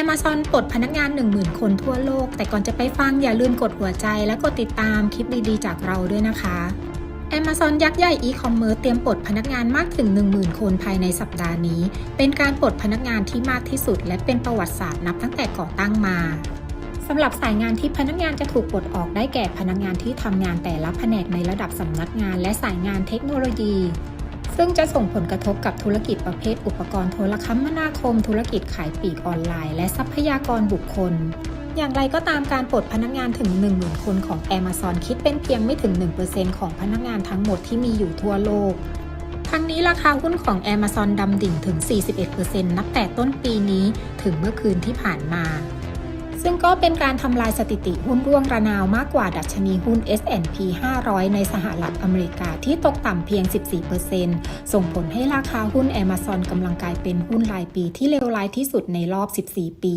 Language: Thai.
Amazon ปลดพนักงาน 10,000 คนทั่วโลก แต่ก่อนจะไปฟังอย่าลืมกดหัวใจและกดติดตามคลิปดีๆ จากเราด้วยนะคะ Amazon ยักษ์ใหญ่อีคอมเมิร์ซเตรียมปลดพนักงานมากถึง 10,000 คนภายในสัปดาห์นี้ เป็นการปลดพนักงานที่มากที่สุด และเป็นประวัติศาสตร์นับตั้งแต่ก่อตั้งมาสำหรับสายงานที่พนักงานจะถูกปลดออกได้แก่พนักงานที่ทำงานแต่ละแผนกในระดับสำนักงาน และสายงานเทคโนโลยี ซึ่งจะส่งผลกระทบกับธุรกิจประเภทอุปกรณ์โทรคมนาคม ธุรกิจขายปลีกออนไลน์ และทรัพยากรบุคคล อย่างไรก็ตามการปลดพนักงานถึง 10,000 คนของ Amazon คิดเป็นเพียงไม่ถึง 1%ของพนักงานทั้งหมดที่มีอยู่ทั่วโลกทั้งนี้ราคาหุ้นของ Amazon ดำดิ่งถึง 41%นับแต่ต้นปีนี้ถึงเมื่อคืนที่ผ่านมา ซึ่งก็เป็นการทำลายสถิติหุ้นร่วงระนาวมากกว่าดัชนีหุ้น S&P 500 ในสหรัฐอเมริกาที่ตกต่ำเพียง 14%ส่งผลให้ราคาหุ้น Amazon กำลังกลายเป็นหุ้นรายปีที่เลวร้ายที่สุดในรอบ 14 ปี